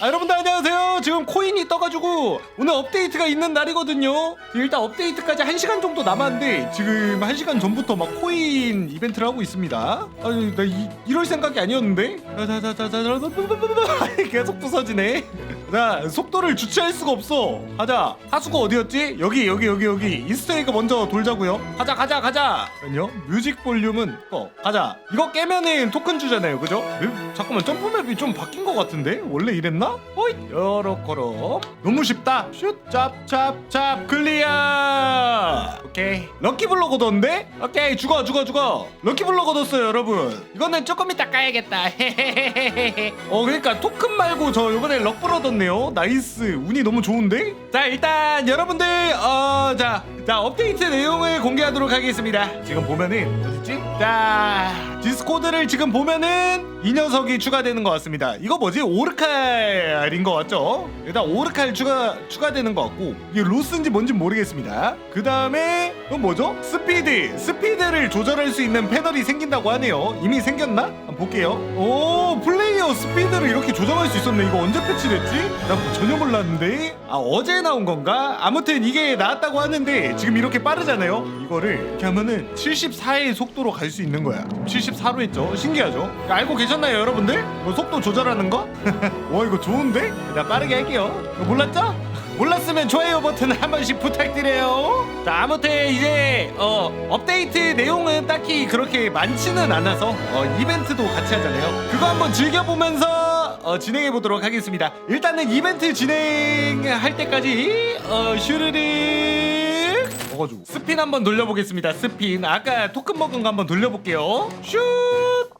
아, 여러분들 안녕하세요. 지금 코인이 떠가지고 오늘 업데이트가 있는 날이거든요. 일단 업데이트까지 1시간 정도 남았는데 지금 1시간 전부터 막 코인 이벤트를 하고 있습니다. 아니, 나 이, 이럴 생각이 아니었는데? 계속 부서지네. 자, 속도를 주체할 수가 없어. 가자. 하수구 어디였지? 여기, 여기, 여기, 여기. 이스터에그 먼저 돌자고요. 가자, 가자, 가자. 아니요. 뮤직 볼륨은 꺼. 가자. 이거 깨면은 토큰 주잖아요, 그죠? 으, 잠깐만, 점프 맵이 좀 바뀐 것 같은데? 원래 이랬나? 어이, 요렇 게로. 너무 쉽다. 슛, 짭, 짭, 짭, 클리어. 오케이. 럭키블럭 얻었는데? 오케이, 죽어, 죽어, 죽어. 럭키블럭 얻었어요, 여러분. 이거는 조금 이따 까야겠다. 어, 그러니까 토큰 말고 저 이번에 럭블 얻었네요. 나이스. 운이 너무 좋은데? 자, 일단 여러분들, 어, 자, 자, 업데이트 내용을 공개하도록 하겠습니다. 지금 보면은, 어딨지? 자, 디스코드를 지금 보면은 이 녀석이 추가되는 것 같습니다. 이거 뭐지? 오르칼인 것 같죠? 일단 오르칼 추가, 추가되는 것 같고, 이게 로스인지 뭔지 모르겠습니다. 그 다음에, 이건 뭐죠? 스피드. 스피드를 조절할 수 있는 패널이 생긴다고 하네요. 이미 생겼나? 한번 볼게요. 오, 플레이어 스피드를 이렇게 조정할 수 있었네. 이거 언제 패치됐지? 나 전혀 몰랐는데. 아, 어제 나온 건가? 아무튼 이게 나왔다고 하는데, 지금 이렇게 빠르잖아요? 이거를 이렇게 하면은 74의 속도로 갈 수 있는 거야. 74로 했죠? 신기하죠? 알고 계셨나요, 여러분들? 뭐 속도 조절하는 거? 와, 이거 좋은데? 나 빠르게 할게요. 몰랐죠? 몰랐으면 좋아요 버튼 한 번씩 부탁드려요. 자 아무튼 이제 어 업데이트 내용은 딱히 그렇게 많지는 않아서 어 이벤트도 같이 하잖아요. 그거 한번 즐겨보면서 어 진행해 보도록 하겠습니다. 일단은 이벤트 진행할 때까지 어 슈르르 먹어주고 스핀 한번 돌려보겠습니다. 스핀 아까 토큰 먹은 거 한번 돌려볼게요. 슛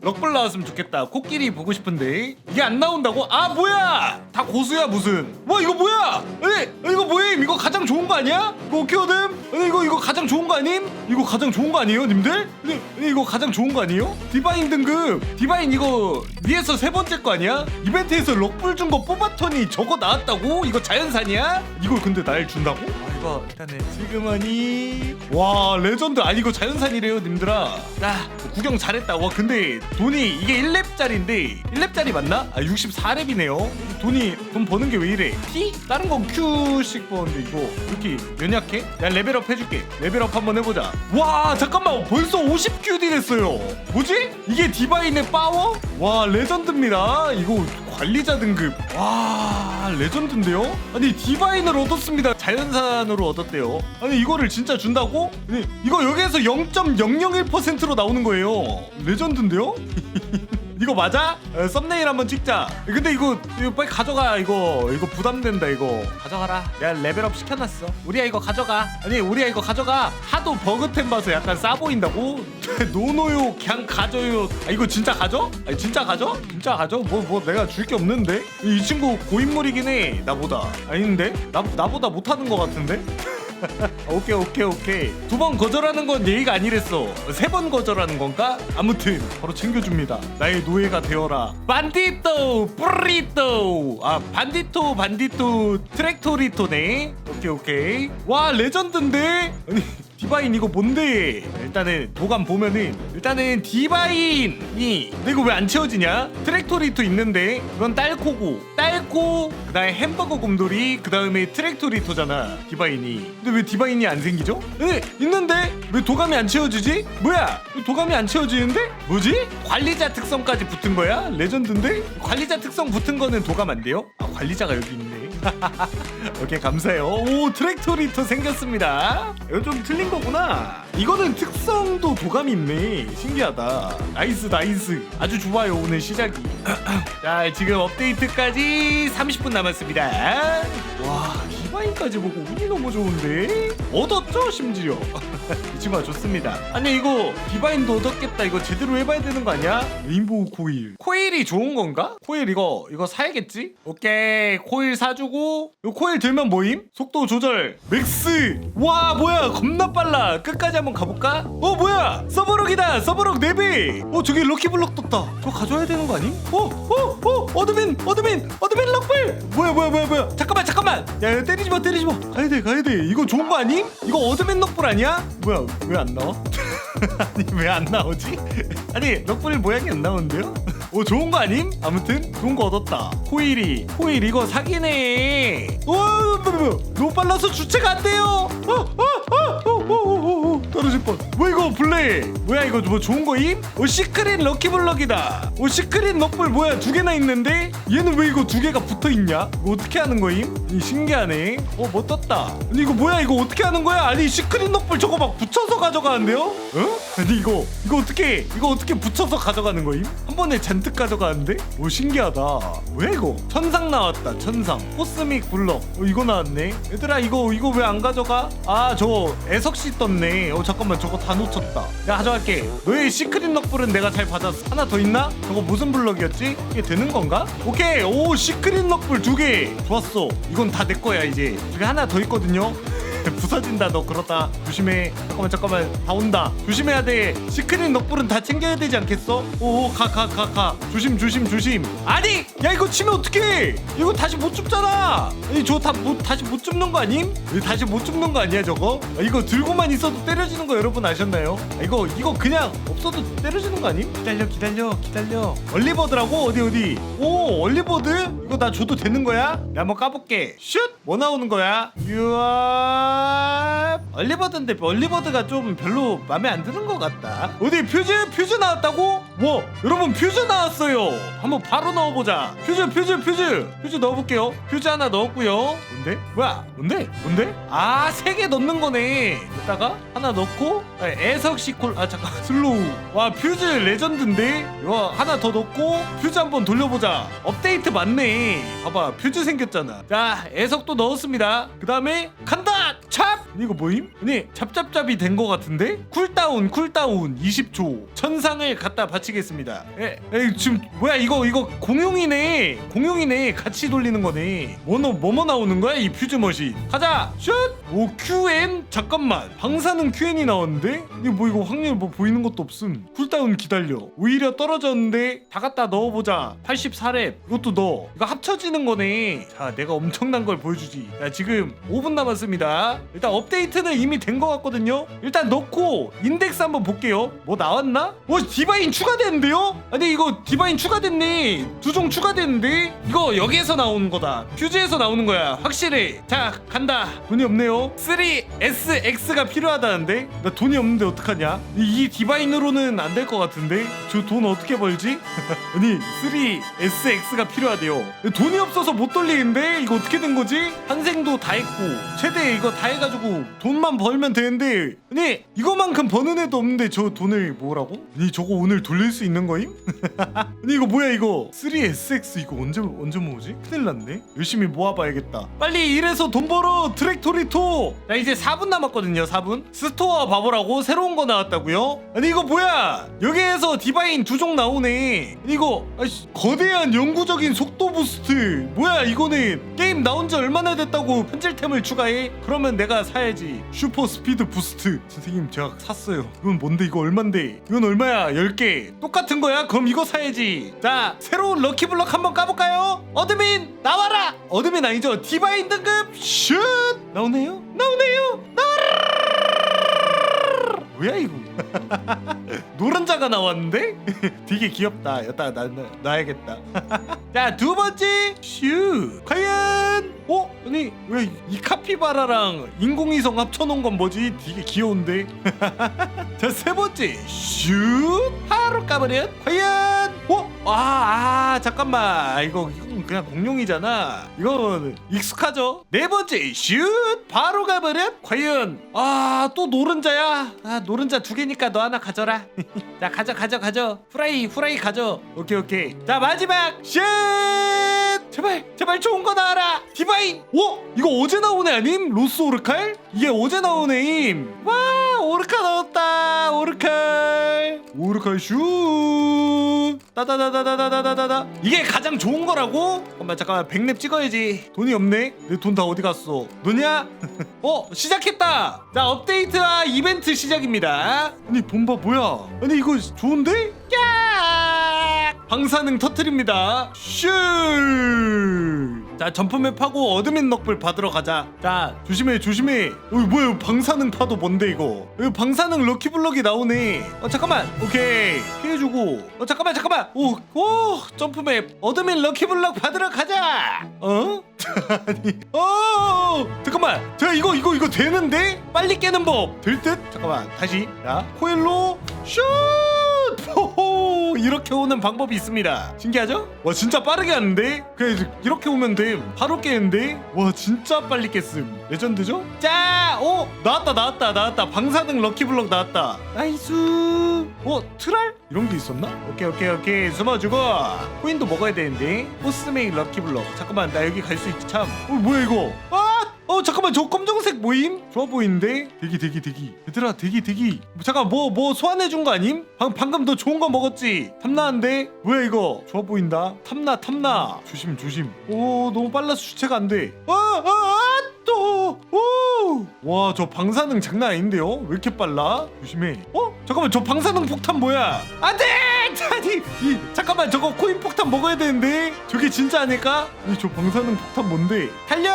럭블 나왔으면 좋겠다. 코끼리 보고 싶은데 이게 안 나온다고? 아 뭐야? 다 고수야 무슨? 와 이거 뭐야? 아니 이거 뭐임? 이거 가장 좋은 거 아니야? 이거? 아니 이거 이거 가장 좋은 거 아님? 이거 가장 좋은 거 아니에요, 님들? 아니, 아니 이거 가장 좋은 거 아니에요? 디바인 등급 디바인 이거 위에서 세 번째 거 아니야? 이벤트에서 럭블 준 거 뽑았더니 저거 나왔다고? 이거 자연산이야? 이걸 근데 날 준다고? 아 이거 일단은 지금하니 와 레전드. 아니 이거 자연산이래요 님들아. 야 구경 잘했다. 와 근데 돈이 이게 1렙짜리인데 1렙짜리 맞나? 아 64렙이네요. 돈이 돈 버는 게 왜 이래? T? 다른 건 Q씩 버는데 이거 왜 이렇게 연약해? 야 레벨업 해줄게. 레벨업 한번 해보자. 와 잠깐만. 벌써 50QD 됐어요. 뭐지? 이게 디바인의 파워? 와 레전드입니다. 이거 관리자 등급. 와 레전드인데요? 아니 디바인을 얻었습니다. 자연산 으로 얻었대요 아니 이거를 진짜 준다고? 이거 여기에서 0.001%로 나오는 거예요 레전드인데요? 이거 맞아? 어, 썸네일 한번 찍자. 근데 이거 이거 빨리 가져가 이거 이거 부담된다 이거 가져가라. 내가 레벨업 시켜놨어. 우리야 이거 가져가. 아니 우리야 이거 가져가. 하도 버그템 봐서 약간 싸 보인다고? 노노요 그냥 가져요. 아 이거 진짜 가져? 아니 진짜 가져? 진짜 가져? 뭐뭐 내가 줄 게 없는데? 이 친구 고인물이긴 해 나보다. 아닌데? 나 나보다 못하는 거 같은데? 오케이 오케이 오케이. 두 번 거절하는 건 예의가 아니랬어. 세 번 거절하는 건가? 아무튼 바로 챙겨줍니다. 나의 노예가 되어라. 반디토 뿌리토. 아 반디토 반디토 트랙토리토네. 오케이 오케이. 와 레전드인데? 아니 디바인 이거 뭔데? 일단은 도감 보면은 일단은 디바인이 근데 이거 왜 안 채워지냐? 트랙토리토 있는데? 그건 딸코고 딸코 그다음에 햄버거 곰돌이 그다음에 트랙토리토잖아 디바인이 근데 왜 디바인이 안 생기죠? 네 있는데 왜 도감이 안 채워지지? 뭐야 왜 도감이 안 채워지는데? 뭐지? 관리자 특성까지 붙은 거야? 레전드인데? 관리자 특성 붙은 거는 도감 안 돼요? 아 관리자가 여기 있네 오케이 감사해요. 오 트랙토리토 생겼습니다. 이건 좀 틀린 거구나. 이거는 특성도 도감이 있네. 신기하다. 나이스 나이스. 아주 좋아요 오늘 시작이. 자 지금 업데이트까지 30분 남았습니다. 와 디바인까지 보고 운이 너무 좋은데? 얻었죠 심지어? 이 친구가 좋습니다. 아니 이거 디바인도 얻었겠다. 이거 제대로 해봐야 되는 거 아니야? 레인보우 코일. 코일이 좋은 건가? 코일 이거 이거 사야겠지? 오케이 코일 사주고 이 코일 들면 뭐임? 속도 조절. 맥스! 와 뭐야? 겁나 빨라. 끝까지 한번 가볼까? 어 뭐야? 서버록이다! 서버록 4배 어 저기 럭키블럭 떴다. 저 가져야 되는 거 아니 어어어 어, 어 드민! 어드민! 어드민 럭블! 뭐야 뭐야 뭐야 뭐야? 잠깐만 잠깐만! 야 야, 때리지 마 때리지 마! 가야 돼 가야 돼. 이거 좋은 거 아니 이거 어드민 럭블 아니야? 뭐야 왜 안 나와? 아니 왜 안 나오지? 아니 럭블 모양이 안 나오는데요? 오 좋은 거 아님? 아무튼 좋은 거 얻었다. 코일이 코일 이거 사기네 오 너무 빨라서 주체가 안 돼요 어, 어, 어, 어, 어, 어, 어. 떨어질 뻔. 뭐야 이거 블레? 뭐야 이거 뭐 좋은 거임? 오 시크릿 럭키블럭이다. 오 시크릿 럭볼 뭐야? 두 개나 있는데? 얘는 왜 이거 두 개가 붙어 있냐? 이거 어떻게 하는 거임? 이 신기하네. 어뭐 떴다. 아니 이거 뭐야? 이거 어떻게 하는 거야? 아니 시크릿 럭볼 저거 막 붙여서 가져가는데요? 어? 아니 이거 이거 어떻게 이거 어떻게 붙여서 가져가는 거임? 한 번에 잔뜩 가져가는데? 오 신기하다. 뭐야 이거? 천상 나왔다 천상. 코스믹 블럭. 어 이거 나왔네. 얘들아 이거 이거 왜 안 가져가? 아 저 애석씨 떴네. 어 잠깐만 저거 다 놓쳤다. 내가 가져갈게. 너의 시크릿 럭블은 내가 잘 받았어 하나 더 있나? 저거 무슨 블럭이었지? 이게 되는 건가? 오케이 오 시크릿 럭블 두개. 좋았어. 이건 다 내 거야 이제. 저기 하나 더 있거든요 부서진다 너 그러다 조심해 잠깐만 잠깐만 다 온다 조심해야 돼 시크릿 넉불은 다 챙겨야 되지 않겠어? 가가 조심 조심 조심 아니 야 이거 치면 어떡해 이거 다시 못 줍잖아 아니 저거 다 못, 다시 못 줍는 거 아님? 이거 다시 못 줍는 거 아니야 저거? 아, 이거 들고만 있어도 때려지는 거 여러분 아셨나요? 아, 이거 이거 그냥 없어도 때려지는 거 아님? 기다려 기다려 기다려 얼리버드라고 어디 어디 오 얼리버드? 이거 나 줘도 되는 거야? 내가 한번 까볼게 슛 뭐 나오는 거야? 유아 얼리버드인데 얼리버드가 좀 별로 마음에 안 드는 것 같다. 어디 퓨즈? 퓨즈 나왔다고? 뭐 여러분 퓨즈 나왔어요. 한번 바로 넣어보자. 퓨즈 퓨즈 퓨즈. 퓨즈 넣어볼게요. 퓨즈 하나 넣었고요. 뭔데? 뭐야? 뭔데? 뭔데? 아세 개 넣는 거네. 이따가 하나 넣고 아, 애석시 콜 아 잠깐 슬로우. 와 퓨즈 레전드인데? 이거 하나 더 넣고 퓨즈 한번 돌려보자. 업데이트 맞네. 봐봐 퓨즈 생겼잖아. 자 애석 도 넣었습니다. 그 다음에 간다 찹 이거 뭐임? 아니 찹찹찹이 된 거 같은데? 쿨다운 쿨다운. 20초. 천상을 갖다 바치겠습니다. 에, 에 지금 뭐야 이거 이거 공용이네. 공용이네. 같이 돌리는 거네. 뭐뭐 뭐뭐 나오는 거야 이 퓨즈 머신? 가자! 슛오 QN? 잠깐만. 방사능 QN이 나왔는데? 이거 뭐 이거 확률 뭐 보이는 것도 없음. 쿨다운 기다려. 오히려 떨어졌는데 다 갖다 넣어보자. 84랩 이것도 넣어. 이거 합쳐지는 거네. 자 내가 엄청난 걸 보여주지. 자 지금 5분 남았습니다. 일단 업 데이트는 이미 된 것 같거든요. 일단 넣고 인덱스 한번 볼게요. 뭐 나왔나? 오 디바인 추가됐는데요? 아니 이거 디바인 추가됐네 두 종 추가됐는데? 이거 여기에서 나오는 거다. 퓨즈에서 나오는 거야. 확실해 자 간다. 돈이 없네요. 3SX가 필요하다는데? 나 돈이 없는데 어떡하냐? 이, 이 디바인으로는 안 될 것 같은데? 저 돈 어떻게 벌지? 아니 3SX가 필요하대요. 돈이 없어서 못 돌리는데? 이거 어떻게 된 거지? 환생도 다 했고. 최대 이거 다 해가지고 돈만 벌면 되는데 아니 이거만큼 버는 애도 없는데 저 돈을 뭐라고? 아니 저거 오늘 돌릴 수 있는 거임? 아니 이거 뭐야 이거 3SX 이거 언제 언제 모으지? 큰일 났네 열심히 모아봐야겠다 빨리 일해서 돈 벌어 트랙토리토 자 이제 4분 남았거든요 4분 스토어 바보라고 새로운 거 나왔다고요? 아니 이거 뭐야 여기에서 디바인 두 종 나오네 아니, 이거 아이씨, 거대한 영구적인 속도 부스트 뭐야 이거는 게임 나온 지 얼마나 됐다고 편질템을 추가해? 그러면 내가 사 야지. 슈퍼 스피드 부스트. 선생님 제가 샀어요. 이건 뭔데? 이거 얼만데? 이건 얼마야? 10개. 똑같은 거야? 그럼 이거 사야지. 자 새로운 럭키블럭 한번 까볼까요? 어드민 나와라! 어드민 아니죠? 디바인 등급 슛! 나오네요? 나오네요? 나와라 뭐야 이거? 노른자가 나왔는데? 되게 귀엽다. 여기다가 놔, 놔, 놔야겠다. 자 두 번째 슈. 과연 어? 아니 왜 이 카피바라랑 인공위성 합쳐놓은 건 뭐지? 되게 귀여운데? 자 세 번째 슛 바로 까버려. 과연 어? 아, 아 잠깐만. 이거 이건 그냥 공룡이잖아. 이건 익숙하죠? 네 번째 슛 바로 가버려. 과연 아 또 노른자야? 아 노른자 두 개니까 너 하나 가져라. 자 가져 가져 가져. 후라이 후라이 가져. 오케이 오케이. 자 마지막 슛! 제발 제발 좋은 거 나와라. 디바인. 오 이거 어제 나온 애 아님? 로스 오르칼? 이게 어제 나온 애임. 와 오르카 나왔다. 오르칼 오르칼 슛 따다다다다다다다다 이게 가장 좋은 거라고? 잠깐만 잠깐만. 백랩 찍어야지. 돈이 없네? 내 돈 다 어디 갔어? 너냐? 어 시작했다. 자 업데이트와 이벤트 시작입니다. 아니 본바 뭐야? 아니 이거 좋은데? 야 방사능 터트립니다. 슈 자 점프맵하고 어드민 넉불 받으러 가자. 자 조심해 조심해. 어 뭐야 방사능 파도 뭔데 이거? 여기 방사능 럭키블럭이 나오네. 어 잠깐만. 오케이. 피해주고. 어 잠깐만 잠깐만. 오오 점프맵. 어드민 럭키블럭 받으러 가자. 어? 아니 어! 잠깐만. 자 이거 이거 이거 되는데? 빨리 깨는 법. 될 듯? 잠깐만. 다시. 자 코일로 슛 호호 이렇게 오는 방법이 있습니다 신기하죠? 와 진짜 빠르게 하는데 그냥 이렇게 오면 돼 바로 깨는데 와 진짜 빨리 깼음 레전드죠? 자! 오! 나왔다 나왔다 나왔다 방사능 럭키블럭 나왔다 나이스 어? 트랄? 이런 게 있었나? 오케이 오케이 오케이 숨어주고 코인도 먹어야 되는데 포스메이 럭키블럭 잠깐만 나 여기 갈 수 있지 참어 뭐야 이거 아! 어 잠깐만 저 검정색 모임? 좋아 보이는데? 대기 대기 대기 얘들아 대기 대기 뭐, 잠깐 뭐 뭐 소환해준 거 아님? 방, 방금 너 좋은 거 먹었지? 탐나는데? 뭐야 이거 좋아 보인다 탐나 탐나 조심 조심 오 너무 빨라서 주체가 안돼 아, 아 아 또 오 와 저 방사능 장난 아닌데요? 왜 이렇게 빨라? 조심해. 어? 잠깐만 저 방사능 폭탄 뭐야? 안 돼! 아니 이 잠깐만 저거 코인 폭탄 먹어야 되는데? 저게 진짜 아닐까? 이 저 방사능 폭탄 뭔데? 달려!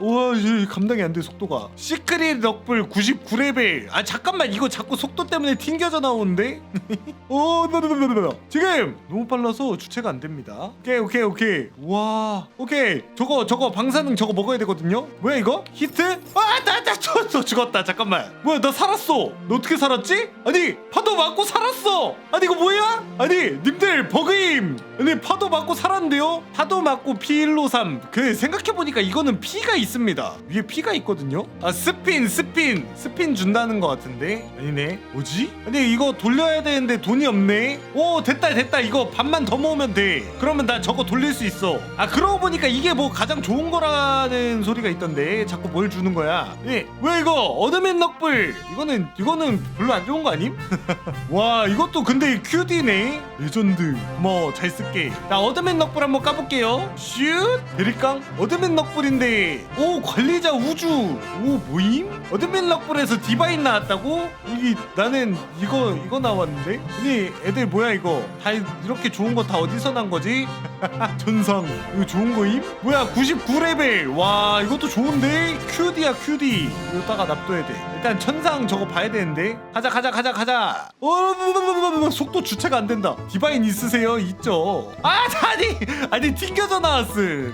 우와 이제 감당이 안 돼 속도가. 시크릿 럭불 99레벨. 아 잠깐만 이거 자꾸 속도 때문에 튕겨져 나오는데? 오 나나나나 지금! 너무 빨라서 주체가 안 됩니다. 오케이 오케이 오케이. 와. 오케이 저거 저거 방사능 저거 먹어야 되거든요 뭐야 이거? 히트? 아나나 저, 저 죽었다. 잠깐만. 뭐야 나 살았어. 너 어떻게 살았지? 아니 파도 맞고 살았어. 아니 이거 뭐야? 아니 님들 버그임. 아니 파도 맞고 살았는데요? 파도 맞고 P153 그 생각해보니까 이거는 P가 있습니다. 위에 P가 있거든요? 아 스핀 스핀. 스핀 준다는 것 같은데? 아니네. 뭐지? 아니 이거 돌려야 되는데 돈이 없네. 오 됐다 됐다. 이거 반만 더 모으면 돼. 그러면 나 저거 돌릴 수 있어. 아 그러고 보니까 이게 뭐 가장 좋은 거라는 소리가 있 던데 자꾸 뭘 주는 거야? 예, 왜 이거? 어드맨 넉불 이거는 이거는 별로 안 좋은 거 아님? 와 이것도 근데 QD네. 레전드. 고마워 잘 쓸게. 자 어드맨 넉불 한번 까볼게요. 슛! 대립강? 어드맨 넉불인데. 오 관리자 우주. 오 모임? 어드맨 넉불에서 디바인 나왔다고? 이게 나는 이거 이거 나왔는데? 아니 애들 뭐야 이거? 다 이렇게 좋은 거 다 어디서 난 거지? 전상 이거 좋은 거임? 뭐야 99레벨. 와 이것도 좋은데? QD야 QD 이거다가 납둬야 돼. 일단 천상 저거 봐야 되는데. 가자 가자 가자 가자. 어 속도 주체가 안 된다. 디바인 있으세요? 있죠. 아 아니 아니 튕겨져 나왔음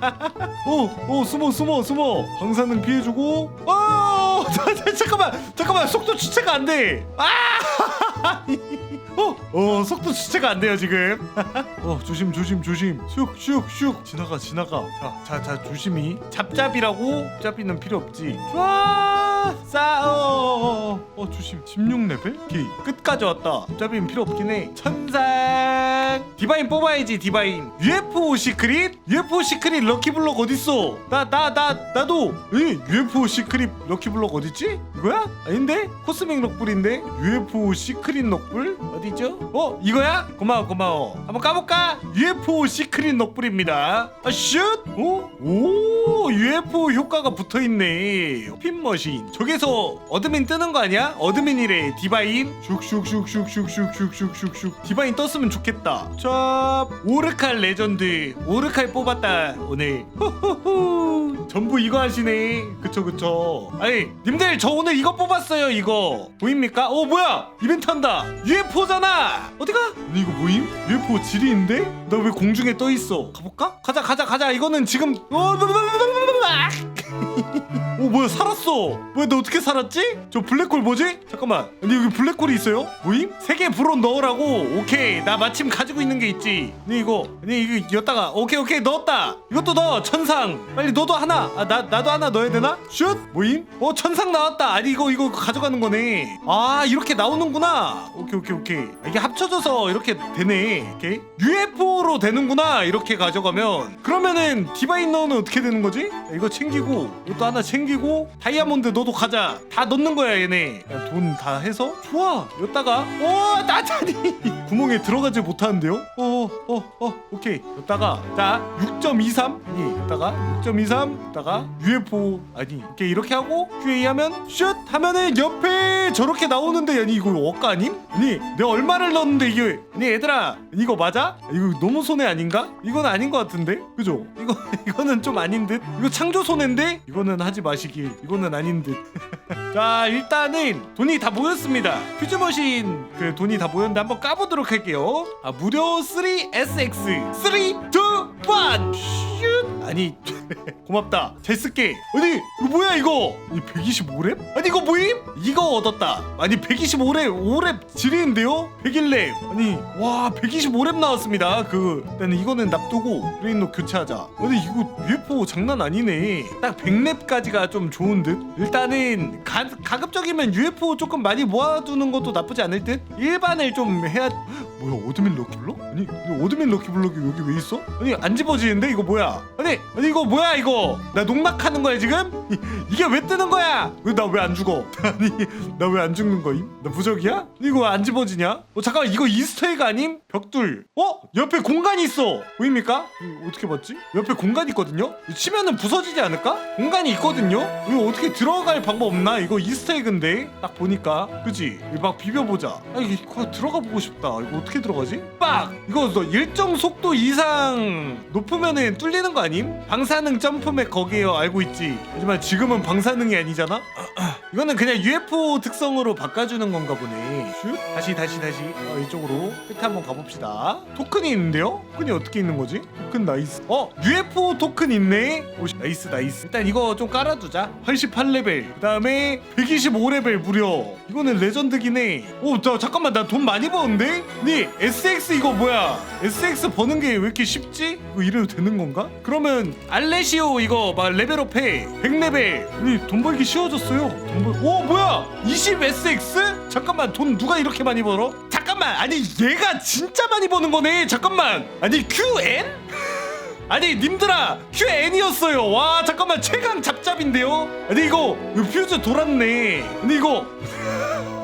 오, 오, 숨어, 숨어, 숨어. 방사능 피해주고. 어, 잠깐만, 잠깐만, 속도 주체가 안 돼. 아, 어, 어, 속도 주체가 안 돼요 지금. 어, 조심, 조심, 조심. 슉, 슉, 슉. 지나가, 지나가. 자, 자, 자, 조심히. 잡잡이라고. 잡이는 필요 없지. 좋아. 싸, 어, 조심. 16 레벨? 오케이. 끝까지 왔다. 잡이는 필요 없긴 해. 천상. 디바인 뽑아야지, 디바인. UFO 시크릿? UFO 시크릿 럭키블럭 어딨어? 나, 나, 나, 나도. 에? UFO 시크릿 럭키블럭 어딨지? 이거야? 아닌데? 코스믹 럭불인데? UFO 시크릿 럭불? 어디죠? 어? 이거야? 고마워, 고마워. 한번 까볼까? UFO 시크릿 럭불입니다. 아, 슛! 어? 오, UFO 효과가 붙어있네. 핀머신. 저기서 어드민 뜨는 거 아니야? 어드민이래. 디바인. 슉슉슉슉슉슉슉슉슉슉. 디바인 떴으면 좋겠다. 자, 오르칼 레전드. 오르칼 뽑았다, 오늘. 호호호. 전부 이거 하시네. 그쵸, 그쵸. 아니, 님들, 저 오늘 이거 뽑았어요, 이거. 보입니까? 오, 뭐야? 이벤트 한다. UFO잖아. 어디가? 아니, 이거 뭐임? UFO 지리인데? 나 왜 공중에 떠 있어? 가볼까? 가자, 가자, 가자. 이거는 지금. 어, 오 뭐야 살았어. 뭐야 너 어떻게 살았지? 저 블랙홀 뭐지? 잠깐만 아니 여기 블랙홀이 있어요? 뭐임? 세개 불어 넣으라고. 오케이 나 마침 가지고 있는 게 있지. 아니 이거 아니 이거 였다가 오케이 오케이 넣었다. 이것도 넣어 천상. 빨리 너도 하나. 아 나 나도 하나 넣어야 되나? 슛! 뭐임? 어 천상 나왔다. 아니 이거 이거 가져가는 거네. 아 이렇게 나오는구나. 오케이 오케이 오케이. 아, 이게 합쳐져서 이렇게 되네. 오케이. UFO로 되는구나 이렇게 가져가면. 그러면은 디바인 넣으면 어떻게 되는 거지? 이거 챙기고 이것도 하나 챙기고 챙기고 다이아몬드 너도 가자. 다 넣는 거야 얘네. 돈 다 해서? 좋아. 여기다가 오 나자니. 구멍에 들어가지 못하는데요? 어어어 오케이. 여기다가 자6.23 아니 여기다가 6.23 여기다가 UFO 아니 오케이 이렇게 하고 QA 하면 슛! 하면은 옆에 저렇게 나오는데 아니 이거 억까 아님? 아니 내가 얼마를 넣었는데 이게? 아니 얘들아 이거 맞아? 이거 너무 손해 아닌가? 이건 아닌 것 같은데? 그죠? 이거 이거는 좀 아닌 듯? 이거 창조 손해인데? 이거는 하지 마시 길 이거는 아닌 듯. 자 일단은 돈이 다 모였습니다. 퓨즈머신 그 돈이 다 모였는데 한번 까보도록 할게요. 아 무료 3SX 3 2 1 슛! 아니 고맙다 잘 쓸게 아니 이거 뭐야 이거 이 125랩? 아니 이거 뭐임? 이거 얻었다 아니 125랩 5랩 지리는데요? 101랩 아니 와 125랩 나왔습니다 그 일단은 이거는 납두고 브레인로 교체하자 아니 이거 UFO 장난 아니네 딱 100랩까지가 좀 좋은 듯 일단은 가, 가급적이면 UFO 조금 많이 모아두는 것도 나쁘지 않을 듯 일반을 좀 해야 뭐야 오드밀 럭키블럭? 아니 오드밀 럭키블럭이 여기 왜 있어? 아니 안 집어지는데 이거 뭐야? 아니 아니 이거 뭐야 이거? 나 농락하는 거야 지금? 이, 이게 왜 뜨는 거야? 나 왜 안 죽어? 아니 나 왜 안 죽는 거임? 나 부적이야? 이거 안 집어지냐? 어 잠깐 만 이거 이스터에그 아님? 벽돌 어? 옆에 공간이 있어 보입니까? 어떻게 봤지? 옆에 공간 있거든요? 치면은 부서지지 않을까? 공간이 있거든요? 이거 어떻게 들어갈 방법 없나? 이거 이스터에그인데 딱 보니까 그지? 막 비벼보자 아 이거 들어가 보고 싶다 이거 어떻게 들어가지? 빡! 이거 너 일정 속도 이상 높으면은 뚫리는 거 아님? 방사능 점프맥 거기에요 알고 있지 하지만 지금은 방사능이 아니잖아? 이거는 그냥 UFO 특성으로 바꿔주는 건가 보네 슛 다시 다시 다시 어, 이쪽으로 끝에 한번 가봅시다 토큰이 있는데요? 토큰이 어떻게 있는 거지? 토큰 나이스 어? UFO 토큰 있네? 오 나이스 나이스 일단 이거 좀 깔아두자 88레벨 그 다음에 125레벨 무려 이거는 레전드긴 해오 자, 잠깐만 나 돈 많이 버는데? 니 SX 이거 뭐야 SX 버는 게 왜 이렇게 쉽지? 이거 이래도 되는 건가? 그러면 알레시오 이거 막 레벨업 해. 100레벨. 아니 돈 벌기 쉬워졌어요. 돈 벌... 오 뭐야? 20SX? 잠깐만 돈 누가 이렇게 많이 벌어? 잠깐만 아니 얘가 진짜 많이 버는 거네. 잠깐만. 아니 QN? 아니 님들아 QN이었어요. 와 잠깐만 최강 잡잡인데요? 아니 이거 이거 퓨즈 돌았네. 아니 이거.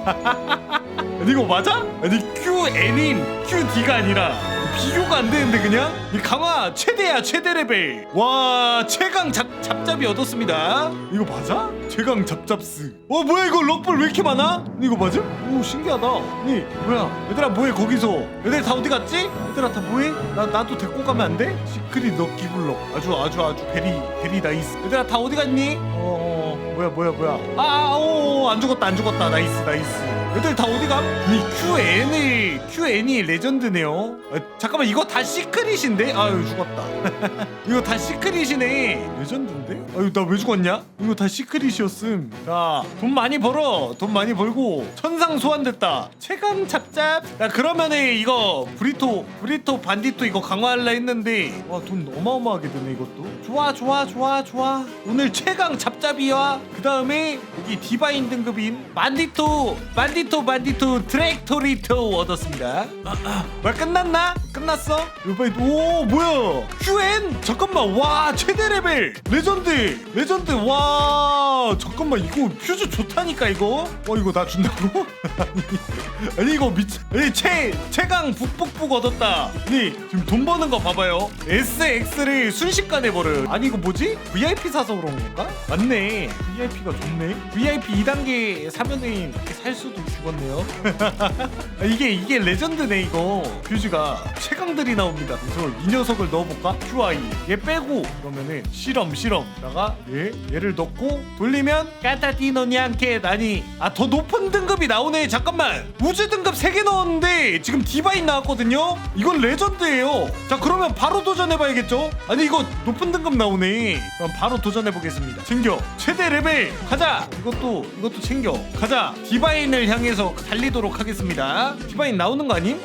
아니 이거 맞아? 아니 QN인 QD가 아니라 비교가 안 되는데 그냥 이 강화 최대야 최대 레벨 와 최강 잡, 잡잡이 얻었습니다 이거 맞아? 최강 잡잡스 어 뭐야 이거 럭볼 왜 이렇게 많아? 이거 맞아? 오 신기하다 아니 뭐야 얘들아 뭐해 거기서 얘들 다 어디 갔지? 얘들아 다 뭐해? 나, 나도 데리고 가면 안 돼? 시크릿 럭키 블럭 아주 아주 아주 베리 베리 나이스 얘들아 다 어디 갔니? 어 뭐야 뭐야 뭐야 아오안 죽었다 안 죽었다 나이스 나이스 얘들 다 어디 감? 이 QN이 QN이 레전드네요. 아, 잠깐만 이거 다 시크릿인데? 아유 죽었다. 이거 다 시크릿이네. 레전드인데? 아유 나 왜 죽었냐? 이거 다 시크릿이었음. 자돈 많이 벌어. 돈 많이 벌고 천상 소환됐다. 최강 찹짭. 야 그러면은 이거 브리토 브리토 반디토 이거 강화할라 했는데 와 돈 어마어마하게 드네 이것도. 좋아 좋아 좋아 좋아. 오늘 최강 찹짭이와 그 다음에 여기 디바인 등급인 반디토 반디 토 반디토 트랙토리토 얻었습니다. 아, 아. 말 끝났나? 끝났어? 빨리 오 뭐야? QN 잠깐만 와 최대 레벨 레전드 레전드 와 잠깐만 이거 퓨즈 좋다니까 이거 어 이거 나 준다고? 아니, 아니 이거 미치 아니 최 최강 북북북 얻었다 아니 지금 돈 버는 거 봐봐요 SX를 순식간에 벌어요 아니 이거 뭐지? VIP 사서 그런 건가? 맞네 VIP가 좋네 VIP 2단계 사면은 살 수도 죽었네요. 아, 이게 이게 레전드네 이거. 퓨즈가 최강들이 나옵니다. 그래서 이 녀석을 넣어볼까? QI 얘 빼고 그러면은 실험 실험다가 얘 얘를 넣고 돌리면 까타디노니안케 아니. 아 더 높은 등급이 나오네. 잠깐만. 우주 등급 3개 넣었는데 지금 디바인 나왔거든요? 이건 레전드예요. 자 그러면 바로 도전해봐야겠죠? 아니 이거 높은 등급 나오네. 그럼 바로 도전해보겠습니다. 챙겨. 최대 레벨. 가자. 이것도 이것도 챙겨. 가자. 디바인을 향 해서 달리도록 하겠습니다 디바인 나오는 거 아님?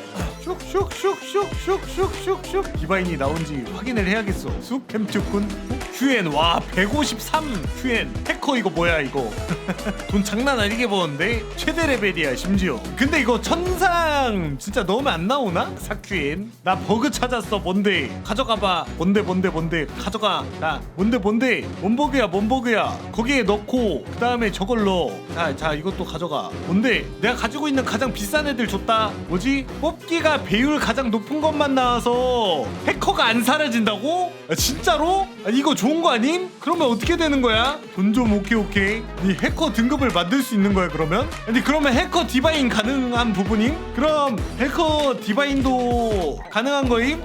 슉슉슉슉슉슉슉슉. 디바인이 나온지 확인을 해야겠어. 쑥 햄쭈군 QN 와 153 QN 해커 이거 뭐야 이거? 돈 장난 아니게 버는데? 최대 레벨이야 심지어. 근데 이거 천상! 진짜 넣으면 안 나오나? 4QN 나 버그 찾았어 뭔데? 가져가봐. 뭔데 뭔데 뭔데? 가져가. 자 뭔데 뭔데? 뭔 버그야 뭔 버그야. 거기에 넣고 그 다음에 저걸 넣어. 자, 자 이것도 가져가. 뭔데? 내가 가지고 있는 가장 비싼 애들 줬다. 뭐지? 뽑기가 배율 가장 높은 것만 나와서 해커가 안 사라진다고? 아, 진짜로? 아, 이거 좋은 거 아님? 그러면 어떻게 되는 거야? 돈 좀 오케이 오케이 이 해커 등급을 만들 수 있는 거야 그러면? 아니 그러면 해커 디바인 가능한 부분임? 그럼 해커 디바인도 가능한 거임?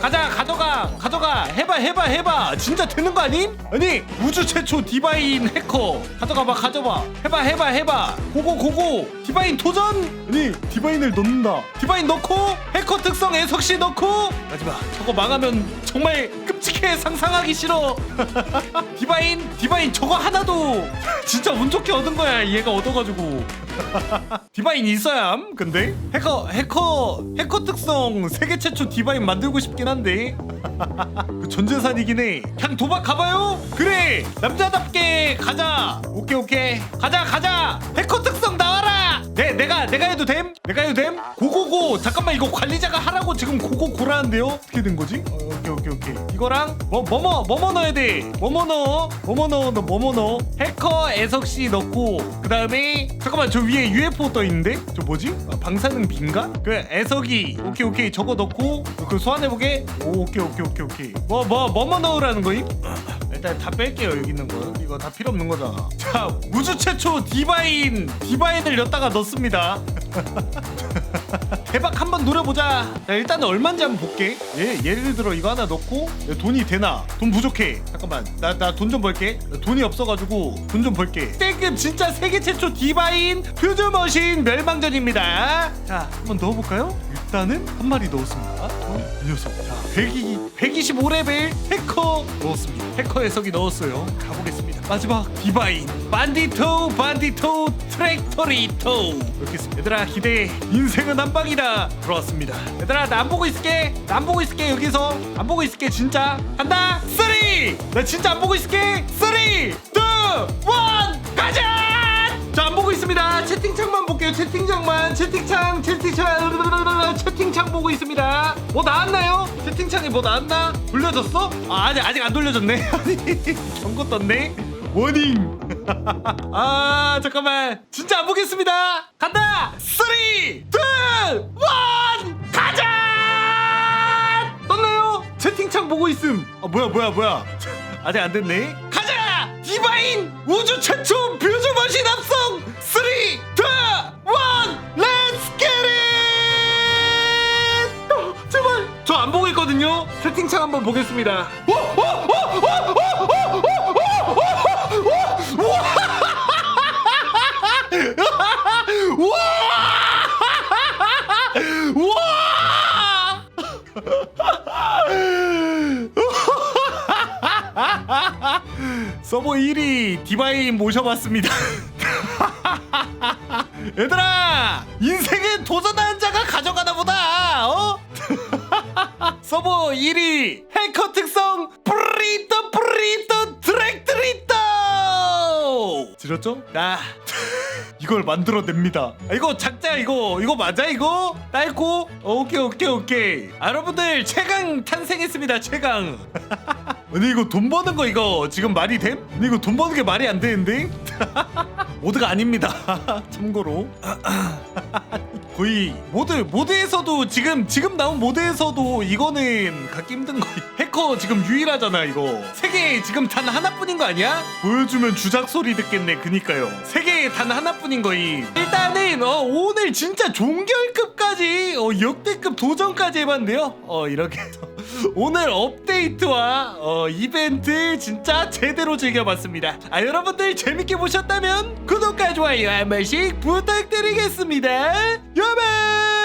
가자 가져가 가져가. 해봐 해봐 해봐. 진짜 되는 거 아님? 아니 우주 최초 디바인 해커. 가져가봐 가져봐. 해봐 해봐 해봐. 고고 고고. 디바인 도전. 아니 디바인을 넣는다. 디바인 넣고 해커 특성 애석시 넣고. 마지막 저거 망하면 정말 끔찍해 상상하기 싫어. 디바인 디바인 저거 하나도 진짜 운 좋게 얻은 거야 얘가 얻어가지고. 디바인 있어야 함 근데? 해커 해커 해커 특성 세계 최초 디바인 만들고 싶긴 한데. 그 전 재산이긴 해. 그냥 도박 가봐요. 그래 남자답게 가자. 오케이 오케이. 가자 가자. 해커 특성 나와라 내 내가 내가 해도 됨? 내가 해도 됨? 고고고. 잠깐만 이거 관리자가 하라고 지금 고고고라는데요? 어떻게 된 거지? 어, 오케이 오케이 오케이. 이거랑 뭐 뭐뭐 뭐뭐 넣어야 돼? 뭐뭐 넣어? 뭐뭐 넣어? 너 뭐뭐 넣어? 해커 애석씨 넣고 그 다음에 잠깐만 저 위에 UFO 떠 있는데? 저 뭐지? 아, 방사능 빈가? 그 애석이. 오케이 오케이. 저거 넣고 그 소환해 보게. 오 오케이 오케이 오케이 오케이. 뭐 뭐 뭐뭐 넣으라는 거임 일단 다 뺄게요 여기 있는 거. 이거 다 필요 없는 거잖아 자 우주 최초 디바인 디바인을 였다가 넣습니다. 대박 한번 노려보자. 자 일단은 얼마인지 한번 볼게. 예, 예를 들어 이거 하나 넣고 야, 돈이 되나? 돈 부족해. 잠깐만 나 나 돈 좀 벌게. 나 돈이 없어가지고 돈 좀 벌게. 땡급 진짜 세계 최초 디바인 퓨즈 머신 멸망전입니다. 자 한번 넣어볼까요? 일단은 한 마리 넣었습니다. 어? 이 녀석. 자 102, 125레벨 해커 넣었습니다. 해커 해석이 넣었어요. 가보겠습니다. 마지막 디바인. 반디토 반디토 트랙터리토. 이렇게 있습니다. 얘들아 기대해 인생은 한 방이다. 들어왔습니다. 얘들아 나 안 보고 있을게. 나 안 보고 있을게 여기서. 안 보고 있을게 진짜. 간다. 쓰리! 나 진짜 안 보고 있을게. 쓰리 투원 가자 자 안 보고 있습니다. 채팅창만 볼게요. 채팅창만. 채팅창 채팅창. 채팅창 보고 있습니다. 뭐 나왔나요? 채팅창에 뭐 나왔나? 돌려졌어? 아 아직 아직 안 돌려졌네. 아니 경고 떴네. 워닝. 아 잠깐만. 진짜 안 보겠습니다. 간다! 쓰리 투원! 가자! 떴나요? 채팅창 보고 있음. 아 뭐야 뭐야 뭐야. 아직 안 됐네 디바인 우주 최초 뷰즈 머신 합성 3, 2, 1 렛츠 겟잇 제발 저 안 보고 있거든요 채팅창 한번 보겠습니다 오, 오, 오, 오, 오, 오, 오. 서버 1위 디바인 모셔봤습니다. 얘들아 인생에 도전하는 자가 가져가나 보다. 어? 서버 1위 해커 특성 프리터 프리터 트랙트리터 지렸죠? 자 이걸 만들어냅니다 아, 이거 작자 이거 이거 맞아 이거? 딸고? 오케이 오케이 오케이 아, 여러분들 최강 탄생했습니다 최강 아니 이거 돈 버는 거 이거 지금 말이 됨? 아니 이거 돈 버는 게 말이 안 되는데? 모드가 아닙니다 참고로. 거의 모드 모드에서도 지금 지금 나온 모드에서도 이거는 갖기 힘든 거. 해커 지금 유일하잖아 이거. 세계에 지금 단 하나뿐인 거 아니야? 보여주면 주작 소리 듣겠네 그니까요. 세계에 단 하나뿐인 거임 일단은 어, 오늘 진짜 종결급까지 어, 역대급 도전까지 해봤는데요. 어 이렇게 해서 오늘 업데이트와 어, 이벤트 진짜 제대로 즐겨봤습니다. 아 여러분들 재밌게 보셨다면 구독과 좋아요 한 번씩 부탁드리겠습니다. 여러분